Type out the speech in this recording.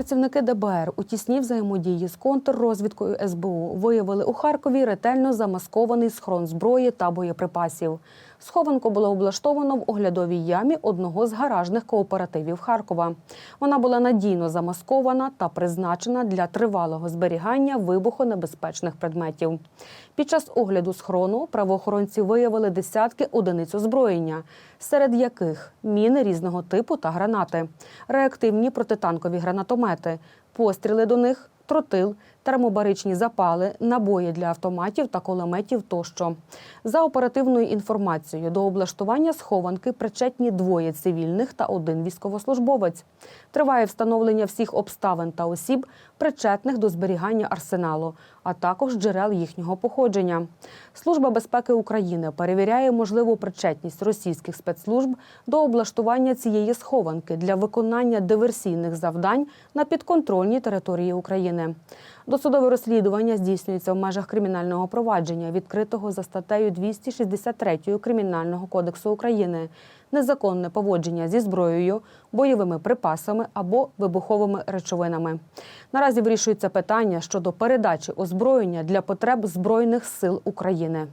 Працівники ДБР у тісній взаємодії з контррозвідкою СБУ виявили у Харкові ретельно замаскований схрон зброї та боєприпасів. Схованку було облаштовано в оглядовій ямі одного з гаражних кооперативів Харкова. Вона була надійно замаскована та призначена для тривалого зберігання вибухонебезпечних предметів. Під час огляду схрону правоохоронці виявили десятки одиниць озброєння, серед яких міни різного типу та гранати, реактивні протитанкові гранатомети, постріли до них, тротил, термобаричні запали, набої для автоматів та кулеметів тощо. За оперативною інформацією, до облаштування схованки причетні двоє цивільних та один військовослужбовець. Триває встановлення всіх обставин та осіб, причетних до зберігання арсеналу, а також джерел їхнього походження. Служба безпеки України перевіряє можливу причетність російських спецслужб до облаштування цієї схованки для виконання диверсійних завдань на підконтрольній території України. Досудове розслідування здійснюється в межах кримінального провадження, відкритого за статтею 263 Кримінального кодексу України незаконне поводження зі зброєю, бойовими припасами або вибуховими речовинами. Наразі вирішується питання щодо передачі озброєння для потреб Збройних сил України.